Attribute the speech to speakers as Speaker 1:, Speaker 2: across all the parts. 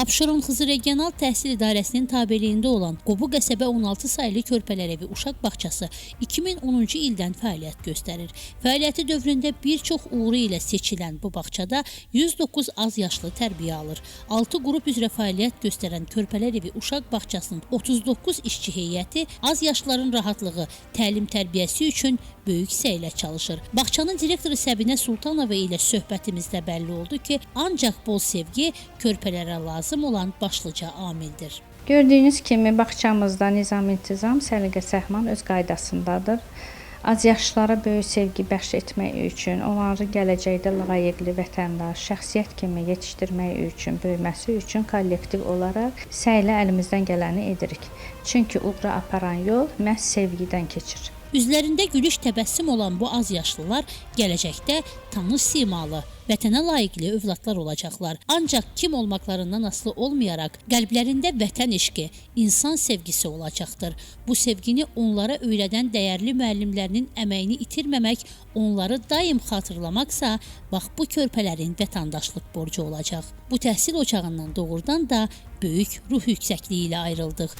Speaker 1: Abşeron Xızı Regional Təhsil İdarəsinin tabeliyində olan Qobu qəsəbə 16 saylı körpələr evi uşaq bağçası 2010-cu ildən fəaliyyət göstərir. Fəaliyyəti dövründə bir çox uğuru ilə seçilən bu bağçada 109 az yaşlı tərbiyə alır. 6 qrup üzrə fəaliyyət göstərən körpələr evi uşaq bağçasının 39 işçi heyəti az yaşlıların rahatlığı, təlim tərbiyəsi üçün böyük səylə çalışır. Bağçanın direktoru Səbinə Sultanova ilə söhbətimizdə bəlli oldu ki, ancaq bol sevgi körpələrə lazım olan başlıca amildir.
Speaker 2: Gördüyünüz kimi bağçamızda nizam-intizam, səliqə səhman öz qaydasındadır. Azyaşlılara böyük sevgi bəxş etmək üçün, onları gələcəkdə layiqli vətəndaş, şəxsiyyət kimi yetişdirmək üçün, böyüməsi üçün kollektiv olaraq səylə əlimizdən gələni edirik. Çünki uğura aparan yol məhz sevgidən keçir.
Speaker 1: Üzlərində gülüş təbəssüm olan bu az yaşlılar gələcəkdə tanış simalı, vətənə layiqli övladlar olacaqlar. Ancaq kim olmaqlarından asılı olmayaraq qəlblərində vətən eşqi, insan sevgisi olacaqdır. Bu sevgini onlara öyrədən dəyərli müəllimlərinin əməyini itirməmək, onları daim xatırlamaqsa, bax bu körpələrin vətəndaşlıq borcu olacaq. Bu təhsil ocağından doğrudan da böyük ruh yüksəkliyi ilə ayrıldıq.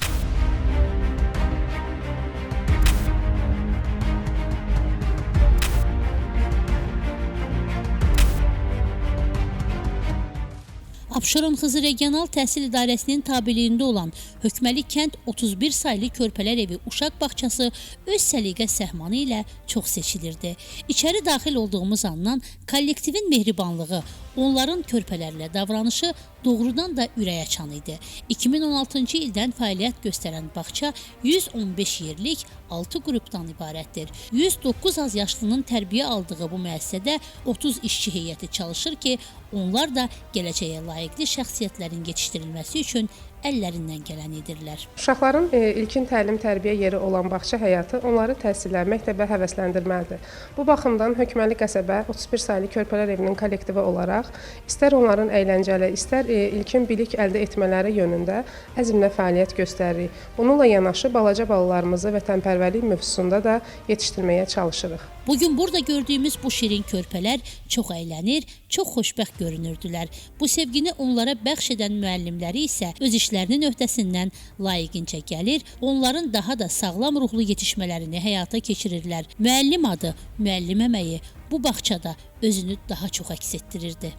Speaker 1: Abşeron Xızı Regional Təhsil İdarəsinin tabeliyində olan Hökməli kənd 31 saylı körpələr evi uşaq bağçası öz səliqə səhmanı ilə çox seçilirdi. İçəri daxil olduğumuz andan kollektivin mehribanlığı, onların körpələrlə davranışı doğrudan da ürəkaçan idi. 2016-cı ildən fəaliyyət göstərən bağça 115 yerlik 6 qrupdan ibarətdir. 109 az yaşlının tərbiyə aldığı bu müəssisədə 30 işçi heyəti çalışır ki, onlar da gələcəyə layiqli şəxsiyyətlərin yetişdirilməsi üçün əllərindən gələni edirlər.
Speaker 3: Uşaqların e, ilkin təlim tərbiyə yeri olan bağça həyatı onları təhsillə, məktəbə həvəsləndirməlidir. Bu baxımdan Hökməli qəsəbə 31 saylı körpələr evinin kollektivi olaraq istər onların əyləncəli, istər e, ilkin bilik əldə etmələri yönündə əzmlə fəaliyyət göstəririk. Bununla yanaşı balaca balalarımızı vətənpərvərlik mövzusunda da yetişdirməyə çalışırıq.
Speaker 1: Bugün burada gördüyümüz bu şirin körpələr çox əylənir, çox xoşbəxt görünürdülər. Bu sevgini onlara bəxş edən müəllimləri isə öz işlərinin öhdəsindən layiqincə gəlir, onların daha da sağlam ruhlu yetişmələrini həyata keçirirlər. Müəllim adı, müəllim əməyi bu bağçada özünü daha çox əks etdirirdi.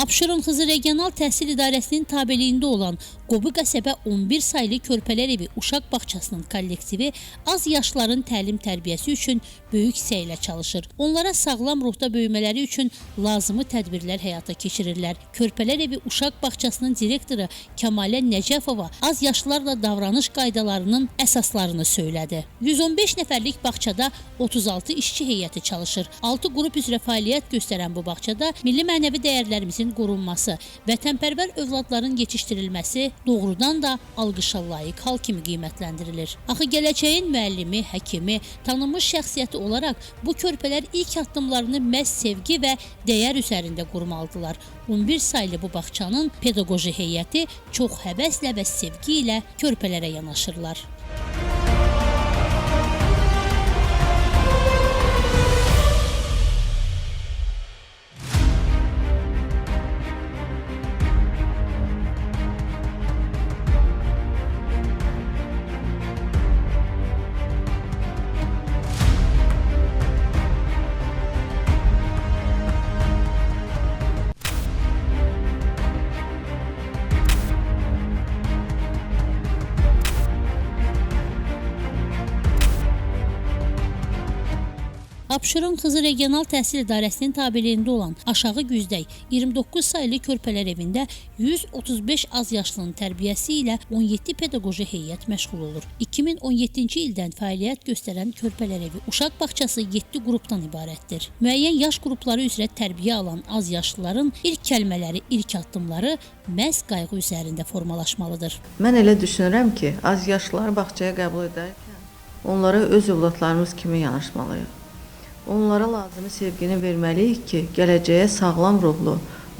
Speaker 1: Abşeron Xızı Regional Təhsil İdarəsinin tabeliyində olan Qobu qəsəbə 11 saylı körpələr evi uşaq bağçasının kollektivi az yaşların təlim tərbiyəsi üçün böyük səylə çalışır. Onlara sağlam ruhda böyümələri üçün lazımi tədbirlər həyata keçirirlər. Körpələr evi uşaq bağçasının direktoru Kəmalə Nəcəfova az yaşlılarla davranış qaydalarının əsaslarını söylədi. 115 nəfərlik bağçada 36 işçi heyəti çalışır. 6 qrup üzrə fəaliyyət göstərən bu bağçada milli mənəvi dəyərlərimizin qorunması, vətənpərvər övladların yetişdirilməsi doğrudan da alqışa layiq hal kimi qiymətləndirilir. Axı gələcəyin müəllimi, həkimi, tanınmış şəxsiyyəti olaraq bu körpələr ilk addımlarını məhz sevgi və dəyər üzərində qurmalıdılar. 11 saylı bu bağçanın pedaqoji heyəti çox həvəslə və sevgi ilə körpələrə yanaşırlar. Abşeron Xızı Regional Təhsil İdarəsinin tabeliyində olan Aşağı Güzdəy 29 saylı körpələr evində 135 az yaşlının tərbiyəsi ilə 17 pedaqoji heyət məşğul olur. 2017-ci ildən fəaliyyət göstərən körpələr evi uşaq bağçası 7 qrupdan ibarətdir. Müəyyən yaş qrupları üzrə tərbiyə alan az yaşlıların ilk kəlmələri, ilk addımları məhz qayğı üzərində formalaşmalıdır.
Speaker 4: Mən elə düşünürəm ki, az yaşlıları bağçaya qəbul edərkən onlara öz övladlarımız kimi yanaşmalıyıq. Onlara lazımi sevgini verməliyik ki, gələcəyə sağlam ruhlu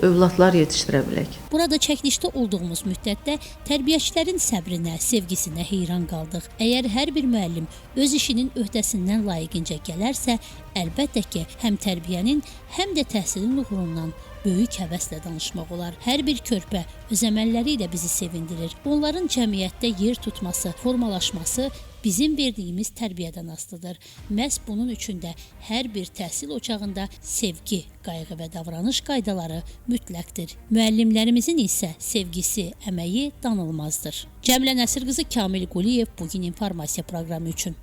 Speaker 4: övladlar yetişdirə bilək.
Speaker 1: Burada çəkilişdə olduğumuz müddətdə tərbiyəçilərin səbrinə, sevgisinə heyran qaldıq. Əgər hər bir müəllim öz işinin öhdəsindən layiqincə gələrsə, əlbəttə ki, həm tərbiyənin, həm də təhsilin uğurundan böyük həvəslə danışmaq olar. Hər bir körpə öz əməlləri ilə bizi sevindirir. Onların cəmiyyətdə yer tutması, formalaşması bizim verdiyimiz tərbiyədən asılıdır. Məhz bunun üçün də hər bir təhsil ocağında sevgi, qayğı və davranış qaydaları mütləqdir. Müəllimlərimizin isə sevgisi, əməyi danılmazdır. Cəmilə Nəsir qızı Kamil Quliyev bu gün informasiya proqramı üçün